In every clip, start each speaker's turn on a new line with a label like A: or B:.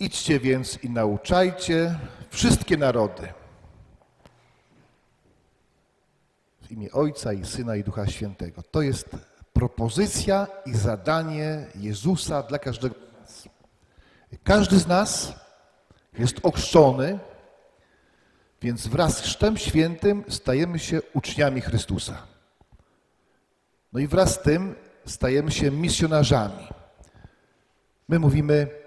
A: Idźcie więc i nauczajcie wszystkie narody. W imię Ojca i Syna i Ducha Świętego. To jest propozycja i zadanie Jezusa dla każdego z nas. Każdy z nas jest ochrzczony, więc wraz z Chrztem Świętym stajemy się uczniami Chrystusa. No i wraz z tym stajemy się misjonarzami. My mówimy,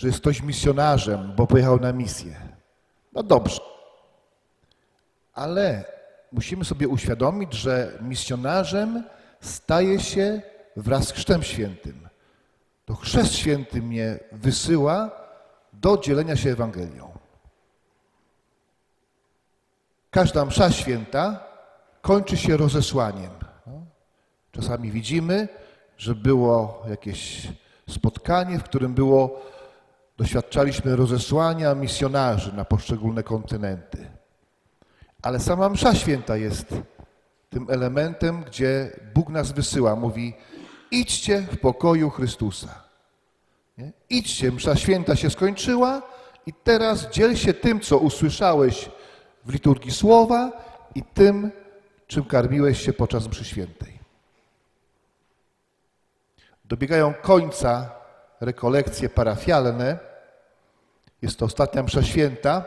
A: że jest ktoś misjonarzem, bo pojechał na misję. No dobrze. Ale musimy sobie uświadomić, że misjonarzem staje się wraz z Chrztem Świętym. To Chrzest Święty mnie wysyła do dzielenia się Ewangelią. Każda msza święta kończy się rozesłaniem. Czasami widzimy, że było jakieś spotkanie, w którym było, doświadczaliśmy rozesłania misjonarzy na poszczególne kontynenty. Ale sama msza święta jest tym elementem, gdzie Bóg nas wysyła. Mówi, idźcie w pokoju Chrystusa. Nie? Idźcie, msza święta się skończyła i teraz dziel się tym, co usłyszałeś w liturgii słowa i tym, czym karmiłeś się podczas mszy świętej. Dobiegają końca rekolekcje parafialne. Jest to ostatnia msza święta,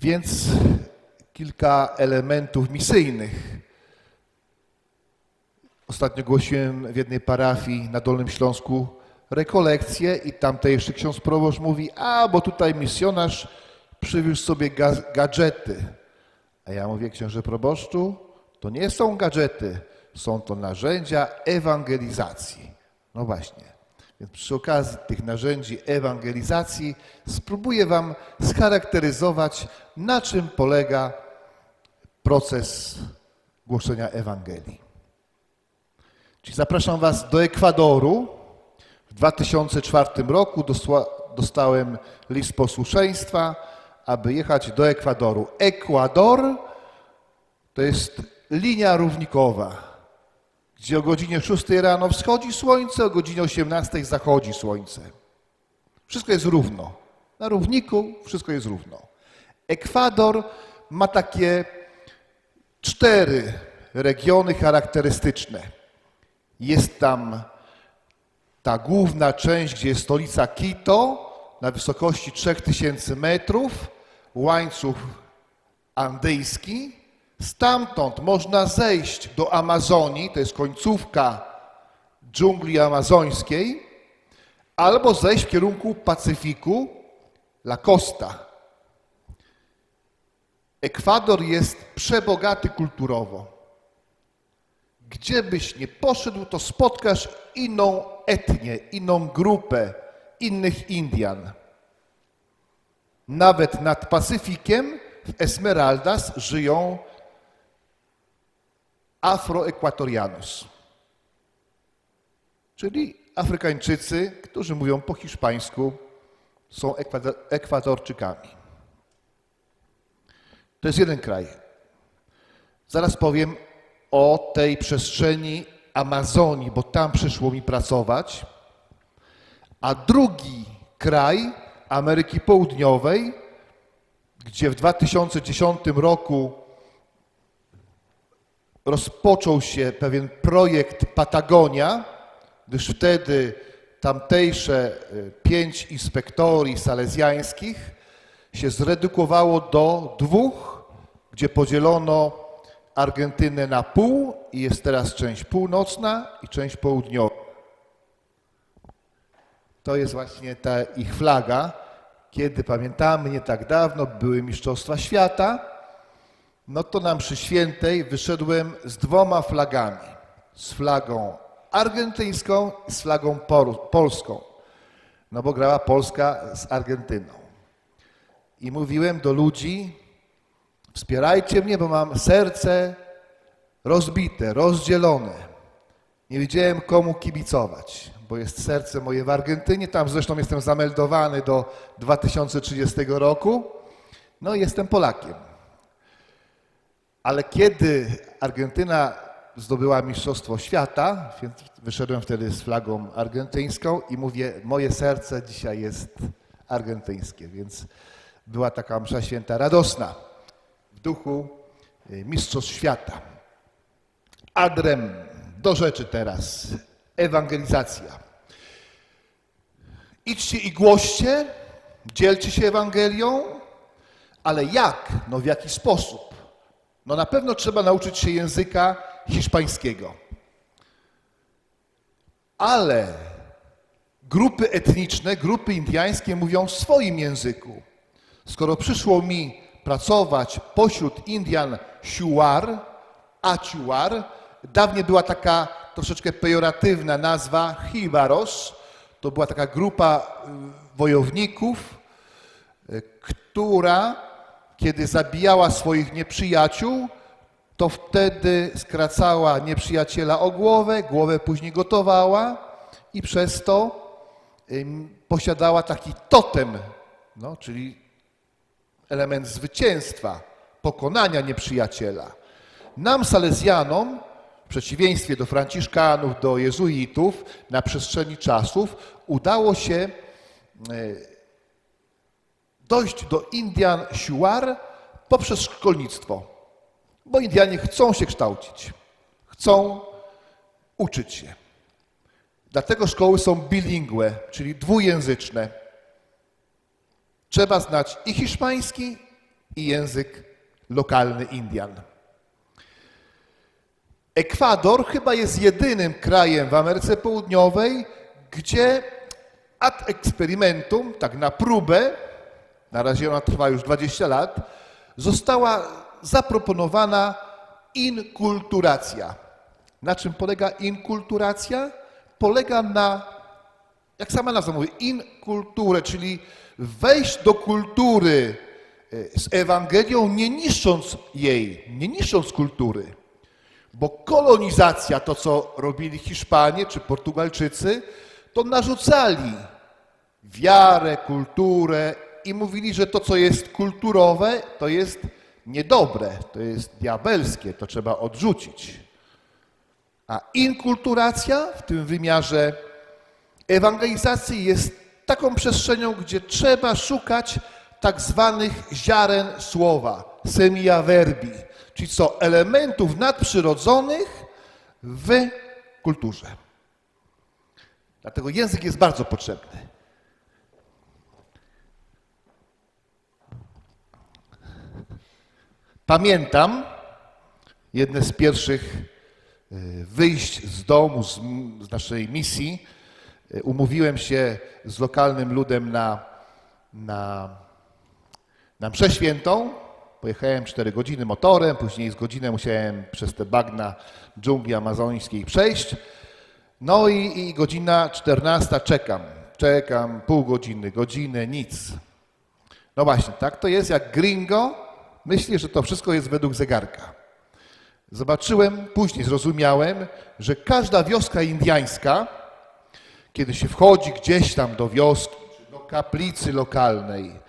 A: więc kilka elementów misyjnych. Ostatnio głosiłem w jednej parafii na Dolnym Śląsku rekolekcję i tamtejszy ksiądz proboszcz mówi, a bo tutaj misjonarz przywiózł sobie ga- gadżety. A ja mówię, księże proboszczu, to nie są gadżety, są to narzędzia ewangelizacji. No właśnie. Więc przy okazji tych narzędzi ewangelizacji spróbuję Wam scharakteryzować, na czym polega proces głoszenia Ewangelii. Czyli zapraszam Was do Ekwadoru. W 2004 roku dostałem list posłuszeństwa, aby jechać do Ekwadoru. Ekwador to jest linia równikowa, gdzie o godzinie 6 rano wschodzi słońce, o godzinie 18 zachodzi słońce. Wszystko jest równo. Na równiku wszystko jest równo. Ekwador ma takie cztery regiony charakterystyczne. Jest tam ta główna część, gdzie jest stolica Quito na wysokości 3000 metrów, łańcuch andyjski. Stamtąd można zejść do Amazonii, to jest końcówka dżungli amazońskiej, albo zejść w kierunku Pacyfiku, La Costa. Ekwador jest przebogaty kulturowo. Gdzie byś nie poszedł, to spotkasz inną etnię, inną grupę, innych Indian. Nawet nad Pacyfikiem w Esmeraldas żyją Afroekwatorianos, czyli Afrykańczycy, którzy mówią po hiszpańsku, są Ekwado- Ekwadorczykami. To jest jeden kraj. Zaraz powiem o tej przestrzeni Amazonii, bo tam przyszło mi pracować. A drugi kraj Ameryki Południowej, gdzie w 2010 roku rozpoczął się pewien projekt Patagonia, gdyż wtedy tamtejsze y, pięć inspektorii salezjańskich się zredukowało do dwóch, gdzie podzielono Argentynę na pół i jest teraz część północna i część południowa. To jest właśnie ta ich flaga. Kiedy pamiętamy, nie tak dawno były Mistrzostwa Świata, no to na mszy świętej wyszedłem z dwoma flagami. Z flagą argentyńską i z flagą polską. No bo grała Polska z Argentyną. I mówiłem do ludzi, wspierajcie mnie, bo mam serce rozbite, rozdzielone. Nie wiedziałem komu kibicować, bo jest serce moje w Argentynie, tam zresztą jestem zameldowany do 2030 roku. No i jestem Polakiem. Ale kiedy Argentyna zdobyła Mistrzostwo Świata, więc wyszedłem wtedy z flagą argentyńską i mówię, moje serce dzisiaj jest argentyńskie, więc była taka msza święta radosna w duchu y, Mistrzostw Świata. Adrem, do rzeczy teraz. Ewangelizacja. Idźcie i głoście, dzielcie się Ewangelią, ale jak? No w jaki sposób? No na pewno trzeba nauczyć się języka hiszpańskiego. Ale grupy etniczne, grupy indyjskie mówią w swoim języku. Skoro przyszło mi pracować pośród Indian siuar, aciuar, dawniej była taka troszeczkę pejoratywna nazwa Hibaros, to była taka grupa y, wojowników, y, która kiedy zabijała swoich nieprzyjaciół, to wtedy skracała nieprzyjaciela o głowę, głowę później gotowała i przez to posiadała taki totem, no, czyli element zwycięstwa, pokonania nieprzyjaciela. Nam, Salezjanom, w przeciwieństwie do Franciszkanów, do jezuitów, na przestrzeni czasów udało się e, dojść do Indian Siuar poprzez szkolnictwo. Bo Indianie chcą się kształcić, chcą uczyć się. Dlatego szkoły są bilingue, czyli dwujęzyczne. Trzeba znać i hiszpański, i język lokalny Indian. Ekwador chyba jest jedynym krajem w Ameryce Południowej, gdzie ad experimentum, tak na próbę, na razie ona trwa już 20 lat, została zaproponowana inkulturacja. Na czym polega inkulturacja? Polega na, jak sama nazwa mówi, inkulturę, czyli wejść do kultury e, z Ewangelią, nie niszcząc jej, nie niszcząc kultury. Bo kolonizacja, to co robili Hiszpanie czy Portugalczycy, to narzucali wiarę, kulturę i mówili, że to, co jest kulturowe, to jest niedobre, to jest diabelskie, to trzeba odrzucić. A inkulturacja w tym wymiarze ewangelizacji jest taką przestrzenią, gdzie trzeba szukać tak zwanych ziaren słowa, semia verbi, czyli co elementów nadprzyrodzonych w kulturze. Dlatego język jest bardzo potrzebny. Pamiętam jedne z pierwszych e, wyjść z domu, z, z naszej misji. E, Umówiłem się z lokalnym ludem na, na, na mszę świętą. Pojechałem 4 godziny motorem, później z godzinę musiałem przez te bagna dżungli amazońskiej przejść. No i, i godzina 14 czekam. Czekam pół godziny, godzinę, nic. No właśnie, tak to jest jak gringo myśli, że to wszystko jest według zegarka. Zobaczyłem, później zrozumiałem, że każda wioska indiańska, kiedy się wchodzi gdzieś tam do wioski, czy do kaplicy lokalnej,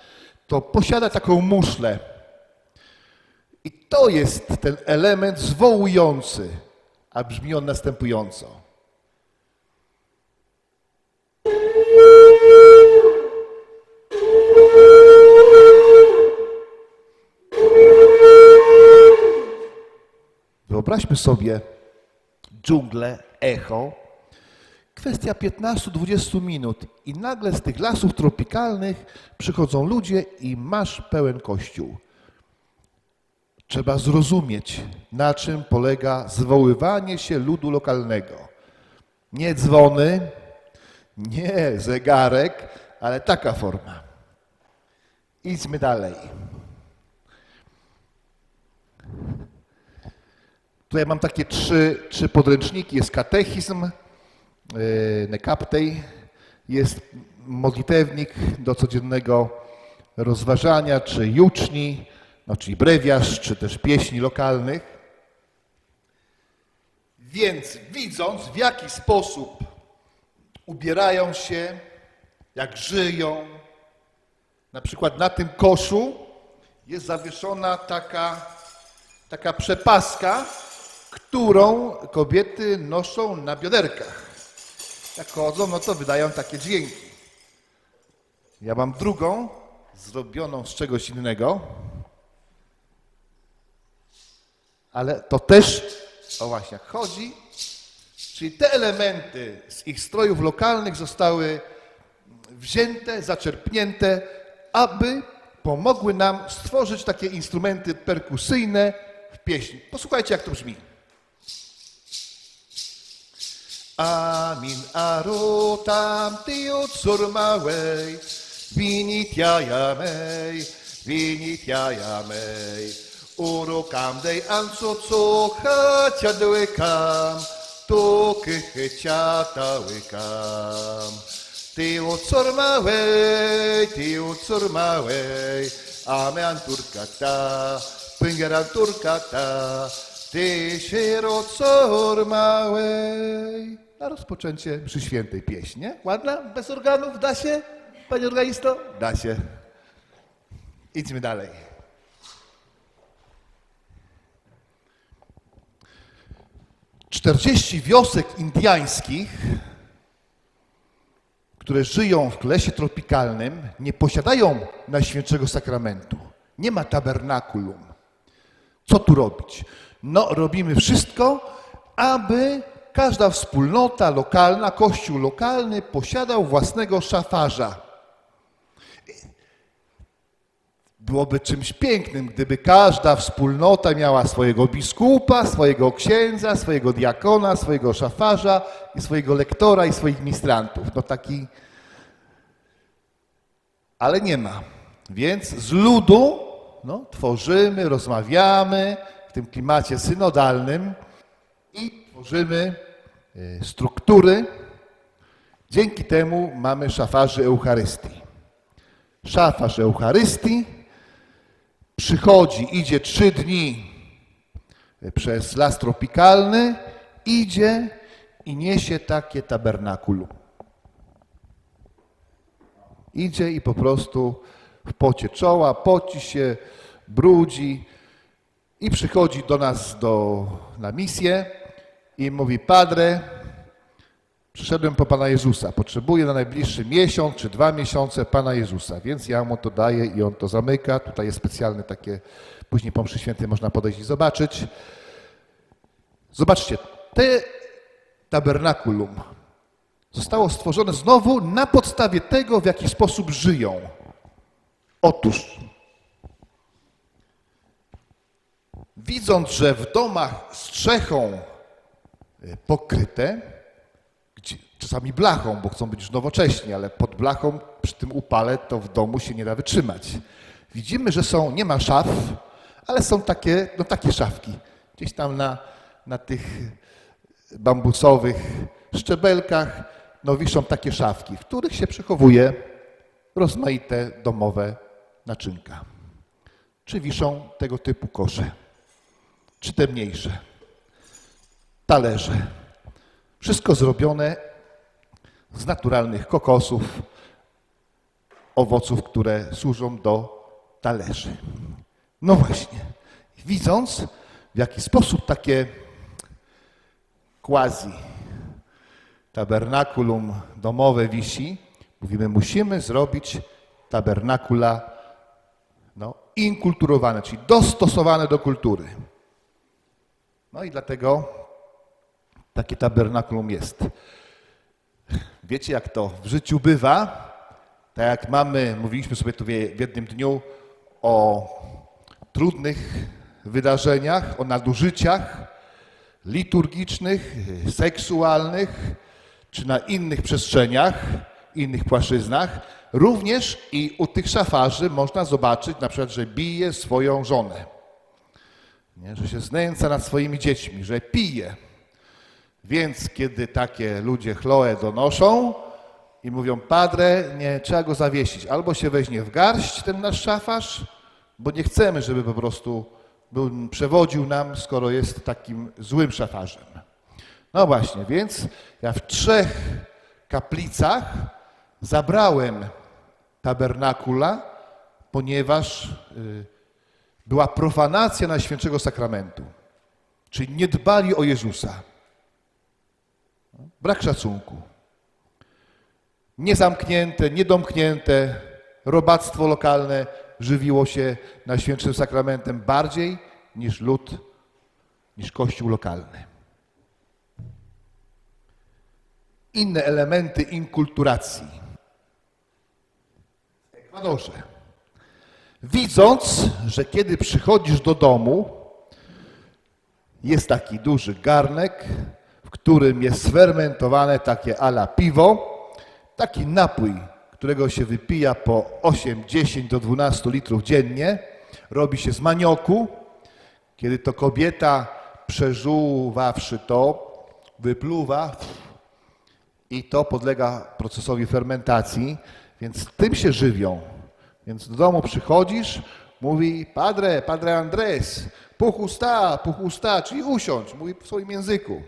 A: to posiada taką muszlę. I to jest ten element zwołujący, a brzmi on następująco. Wyobraźmy sobie dżunglę, echo, kwestia 15-20 minut i nagle z tych lasów tropikalnych przychodzą ludzie i masz pełen kościół. Trzeba zrozumieć, na czym polega zwoływanie się ludu lokalnego. Nie dzwony, nie zegarek, ale taka forma. Idźmy dalej. Tutaj mam takie trzy, trzy podręczniki. Jest katechizm, yy, nekaptej, jest modlitewnik do codziennego rozważania, czy juczni, no, czyli brewiarz, czy też pieśni lokalnych. Więc widząc, w jaki sposób ubierają się, jak żyją, na przykład na tym koszu jest zawieszona taka, taka przepaska, którą kobiety noszą na bioderkach. Jak chodzą, no to wydają takie dźwięki. Ja mam drugą, zrobioną z czegoś innego. Ale to też, o właśnie, jak chodzi, czyli te elementy z ich strojów lokalnych zostały wzięte, zaczerpnięte, aby pomogły nam stworzyć takie instrumenty perkusyjne w pieśni. Posłuchajcie, jak to brzmi. Amin arotam tiu cur małej, winit jaja mej, winit jaja mej. Urukam dej anco co chacia dłykam, tu kychycia łykam. Tiu cur małej, tiu cur ty siero cór małej. Na rozpoczęcie przy świętej pieśni. Ładna? Bez organów? Da się? Panie organisto? Da się. Idźmy dalej. Czterdzieści wiosek indiańskich, które żyją w lesie tropikalnym, nie posiadają Najświętszego Sakramentu. Nie ma tabernakulum. Co tu robić? No, robimy wszystko, aby każda wspólnota lokalna, kościół lokalny posiadał własnego szafarza. Byłoby czymś pięknym, gdyby każda wspólnota miała swojego biskupa, swojego księdza, swojego diakona, swojego szafarza, i swojego lektora i swoich ministrantów. No taki. Ale nie ma. Więc z ludu no, tworzymy, rozmawiamy w tym klimacie synodalnym i tworzymy e, struktury. Dzięki temu mamy szafarzy Eucharystii. Szafarz Eucharystii przychodzi, idzie trzy dni przez las tropikalny, idzie i niesie takie tabernakulum. Idzie i po prostu w pocie czoła, poci się, brudzi i przychodzi do nas do, na misję i mówi, Padre, przyszedłem po Pana Jezusa, potrzebuję na najbliższy miesiąc czy dwa miesiące Pana Jezusa, więc ja mu to daję i on to zamyka. Tutaj jest specjalne takie, później po mszy świętej można podejść i zobaczyć. Zobaczcie, te tabernakulum zostało stworzone znowu na podstawie tego, w jaki sposób żyją. Otóż, widząc, że w domach strzechą y, pokryte, czasami blachą, bo chcą być już nowocześni, ale pod blachą przy tym upale to w domu się nie da wytrzymać. Widzimy, że są, nie ma szaf, ale są takie, no takie szafki. Gdzieś tam na, na tych bambusowych szczebelkach no, wiszą takie szafki, w których się przechowuje rozmaite domowe naczynka. Czy wiszą tego typu kosze, czy te mniejsze, talerze. Wszystko zrobione z naturalnych kokosów, owoców, które służą do talerzy. No właśnie, widząc w jaki sposób takie quasi tabernakulum domowe wisi, mówimy, musimy zrobić tabernakula no, inkulturowane, czyli dostosowane do kultury. No i dlatego takie tabernakulum jest. Wiecie, jak to w życiu bywa? Tak jak mamy, mówiliśmy sobie tu w jednym dniu o trudnych wydarzeniach, o nadużyciach liturgicznych, seksualnych, czy na innych przestrzeniach, innych płaszczyznach. Również i u tych szafarzy można zobaczyć na przykład, że bije swoją żonę, nie? że się znęca nad swoimi dziećmi, że pije. Więc kiedy takie ludzie Chloe donoszą i mówią, padre, nie, trzeba go zawiesić. Albo się weźmie w garść ten nasz szafarz, bo nie chcemy, żeby po prostu był, przewodził nam, skoro jest takim złym szafarzem. No właśnie, więc ja w trzech kaplicach zabrałem tabernakula, ponieważ y, była profanacja Najświętszego Sakramentu. Czyli nie dbali o Jezusa. Brak szacunku. Niezamknięte, niedomknięte, robactwo lokalne żywiło się Najświętszym Sakramentem bardziej niż lud, niż kościół lokalny. Inne elementy inkulturacji. Ekwadorze. Widząc, że kiedy przychodzisz do domu, jest taki duży garnek, w którym jest sfermentowane takie ala piwo, taki napój, którego się wypija po 8, 10 do 12 litrów dziennie, robi się z manioku. Kiedy to kobieta przeżuwawszy to, wypluwa i to podlega procesowi fermentacji, więc tym się żywią. Więc do domu przychodzisz, mówi Padre, Padre Andres, puch usta, puch usta, czyli usiądź, mówi w swoim języku.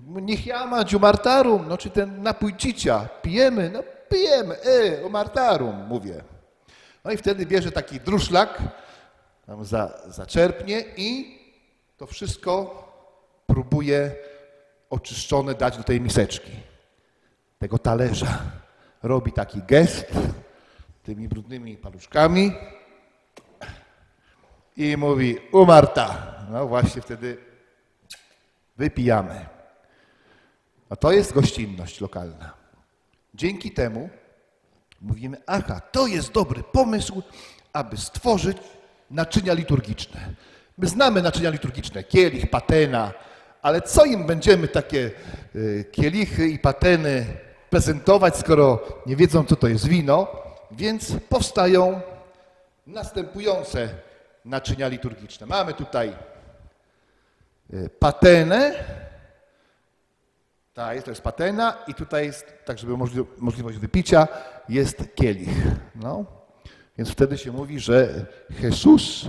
A: Niech jama martarum, no czy ten napój cicia, pijemy, no pijemy, e, o martarum, mówię. No i wtedy bierze taki druszlak, tam za, zaczerpnie i to wszystko próbuje oczyszczone dać do tej miseczki, tego talerza. Robi taki gest tymi brudnymi paluszkami i mówi umarta. No właśnie wtedy wypijamy. A to jest gościnność lokalna. Dzięki temu mówimy, aha, to jest dobry pomysł, aby stworzyć naczynia liturgiczne. My znamy naczynia liturgiczne, kielich, patena, ale co im będziemy takie y, kielichy i pateny prezentować, skoro nie wiedzą, co to jest wino? Więc powstają następujące naczynia liturgiczne. Mamy tutaj y, patenę, tak, to jest patena i tutaj jest, tak żeby możli- możliwość wypicia, jest kielich. No. Więc wtedy się mówi, że Jesus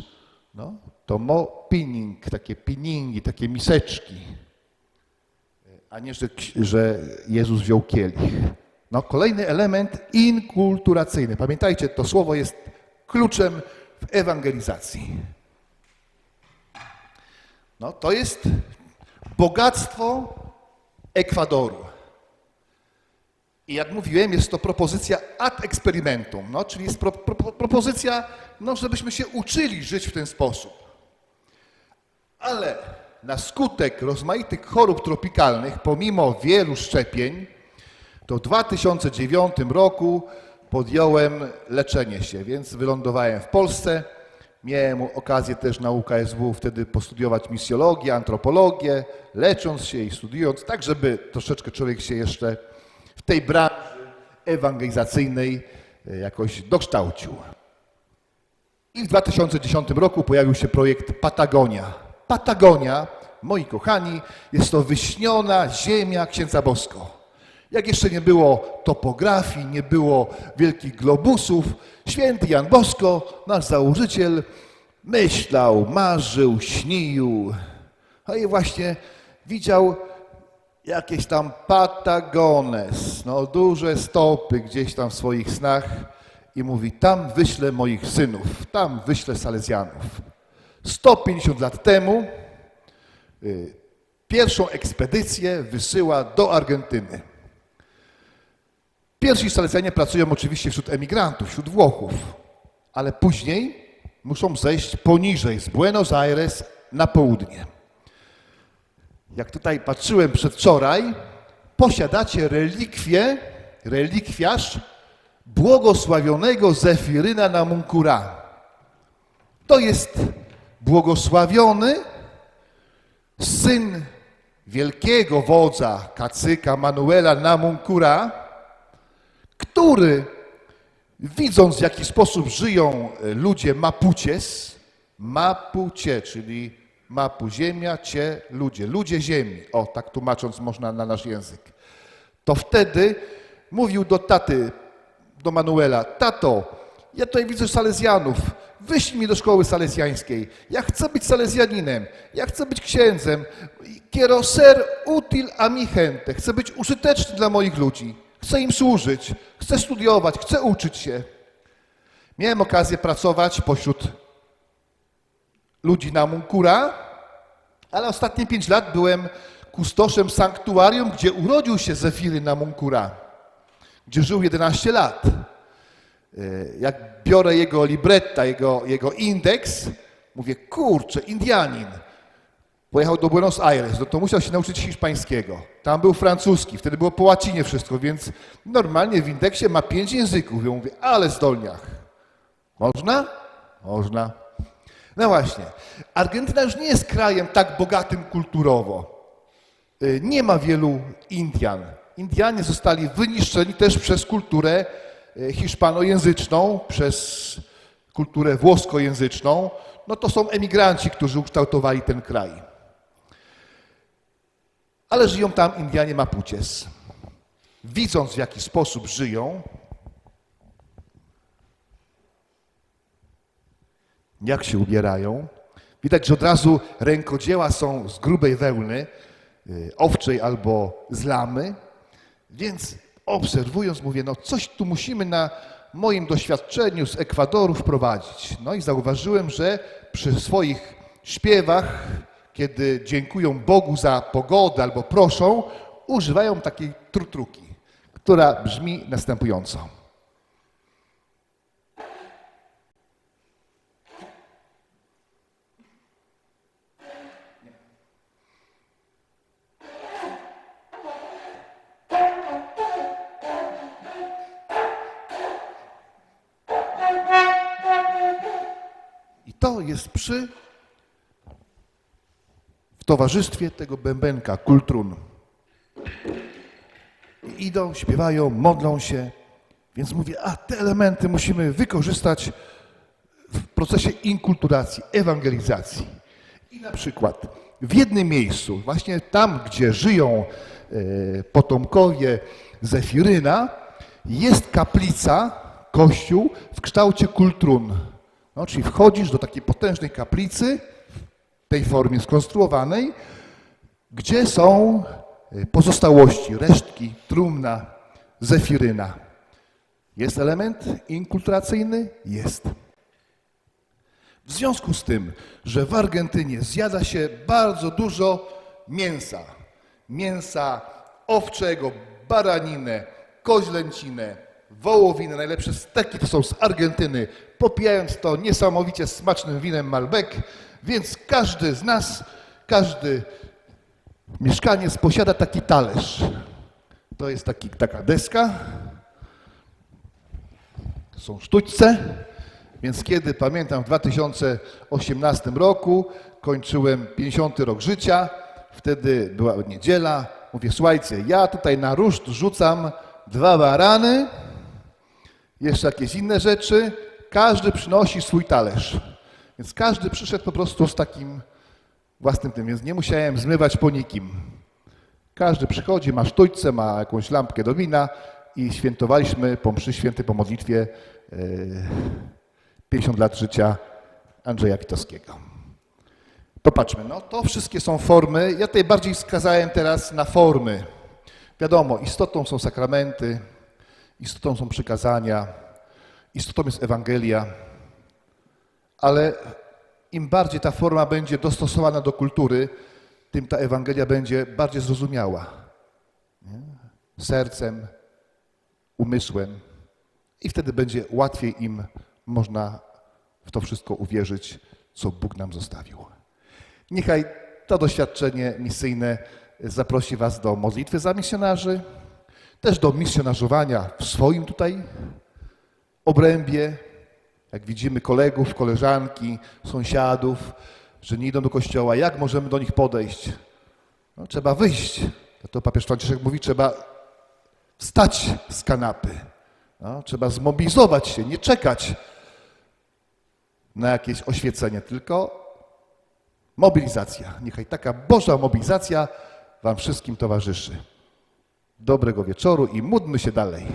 A: no, to mo pinning, takie pinningi, takie miseczki, a nie, że, że Jezus wziął kielich. No, kolejny element inkulturacyjny. Pamiętajcie, to słowo jest kluczem w ewangelizacji. No, to jest bogactwo Ekwadoru. I jak mówiłem, jest to propozycja ad experimentum, no, czyli jest pro, pro, propozycja, no, żebyśmy się uczyli żyć w ten sposób. Ale na skutek rozmaitych chorób tropikalnych, pomimo wielu szczepień, to w 2009 roku podjąłem leczenie się, więc wylądowałem w Polsce. Miałem okazję też na UKSW wtedy postudiować misjologię, antropologię, lecząc się i studiując, tak żeby troszeczkę człowiek się jeszcze w tej branży ewangelizacyjnej e, jakoś dokształcił. I w 2010 roku pojawił się projekt Patagonia. Patagonia, moi kochani, jest to wyśniona ziemia księdza Bosko. Jak jeszcze nie było topografii, nie było wielkich globusów, święty Jan Bosko, nasz założyciel, myślał, marzył, śnił. No i właśnie widział jakieś tam Patagones, no duże stopy gdzieś tam w swoich snach i mówi, tam wyślę moich synów, tam wyślę Salezjanów. 150 lat temu y, pierwszą ekspedycję wysyła do Argentyny. Pierwsi Salezjanie pracują oczywiście wśród emigrantów, wśród Włochów, ale później muszą zejść poniżej, z Buenos Aires na południe. Jak tutaj patrzyłem przedwczoraj, posiadacie relikwie, relikwiarz błogosławionego Zefiryna Namunkura. To jest błogosławiony syn wielkiego wodza, kacyka Manuela Namunkura, który widząc w jaki sposób żyją e, ludzie Mapuches, Mapucie, czyli Mapu ziemia, cie ludzie, ludzie ziemi, o tak tłumacząc można na nasz język, to wtedy mówił do taty, do Manuela, tato, ja tutaj widzę salezjanów, wyślij mnie do szkoły salezjańskiej, ja chcę być salezjaninem, ja chcę być księdzem, quiero ser util a chcę być użyteczny dla moich ludzi, chcę im służyć, chcę studiować, chcę uczyć się. Miałem okazję pracować pośród ludzi na Munkura, ale ostatnie pięć lat byłem kustoszem sanktuarium, gdzie urodził się Zefiry na Munkura, gdzie żył 11 lat. Y, Jak biorę jego libretta, jego, jego indeks, mówię, kurczę, Indianin. Pojechał do Buenos Aires, no to musiał się nauczyć hiszpańskiego. Tam był francuski, wtedy było po łacinie wszystko, więc normalnie w indeksie ma pięć języków. Ja mówię, ale zdolniach. Można? Można. No właśnie. Argentyna już nie jest krajem tak bogatym kulturowo. Y, Nie ma wielu Indian. Indianie zostali wyniszczeni też przez kulturę y, hiszpanojęzyczną, przez kulturę włoskojęzyczną. No to są emigranci, którzy ukształtowali ten kraj. Ale żyją tam Indianie Mapuches. Widząc w jaki sposób żyją, jak się ubierają. Widać, że od razu rękodzieła są z grubej wełny, y, owczej albo z lamy. Więc obserwując, mówię, no coś tu musimy na moim doświadczeniu z Ekwadoru wprowadzić. No i zauważyłem, że przy swoich śpiewach, kiedy dziękują Bogu za pogodę albo proszą, używają takiej trutruki, która brzmi następująco. I to jest przy towarzystwie tego bębenka, kultrun. I idą, śpiewają, modlą się. Więc mówię, a te elementy musimy wykorzystać w procesie inkulturacji, ewangelizacji. I na przykład w jednym miejscu, właśnie tam, gdzie żyją e, potomkowie Zefiryna, jest kaplica, kościół w kształcie kultrun. No, czyli wchodzisz do takiej potężnej kaplicy, tej formie skonstruowanej, gdzie są e, pozostałości, resztki, trumna Zefiryna. Jest element inkulturacyjny? Jest. W związku z tym, że w Argentynie zjada się bardzo dużo mięsa, mięsa owczego, baraninę, koźlęcinę, wołowinę, najlepsze steki to są z Argentyny, popijając to niesamowicie smacznym winem Malbec, więc każdy z nas, każdy mieszkaniec posiada taki talerz. To jest taki, taka deska, są sztućce, więc kiedy pamiętam w 2018 roku kończyłem 50 rok życia, wtedy była niedziela, mówię słuchajcie, ja tutaj na ruszt rzucam dwa barany, jeszcze jakieś inne rzeczy, każdy przynosi swój talerz. Więc każdy przyszedł po prostu z takim własnym tym, więc nie musiałem zmywać po nikim. Każdy przychodzi, ma sztućce, ma jakąś lampkę do wina i świętowaliśmy po mszy świętej, po modlitwie e, 50 lat życia Andrzeja Witowskiego. Popatrzmy, no to wszystkie są formy. Ja tutaj bardziej wskazałem teraz na formy. Wiadomo, istotą są sakramenty, istotą są przykazania, istotą jest Ewangelia, ale im bardziej ta forma będzie dostosowana do kultury, tym ta Ewangelia będzie bardziej zrozumiała. Nie? Sercem, umysłem. I wtedy będzie łatwiej im można w to wszystko uwierzyć, co Bóg nam zostawił. Niechaj to doświadczenie misyjne zaprosi Was do modlitwy za misjonarzy, też do misjonarzowania w swoim tutaj obrębie. Jak widzimy kolegów, koleżanki, sąsiadów, że nie idą do kościoła, jak możemy do nich podejść? No, trzeba wyjść. To papież Franciszek mówi, trzeba wstać z kanapy. No, trzeba zmobilizować się, nie czekać na jakieś oświecenie, tylko mobilizacja. Niechaj taka Boża mobilizacja Wam wszystkim towarzyszy. Dobrego wieczoru i módlmy się dalej.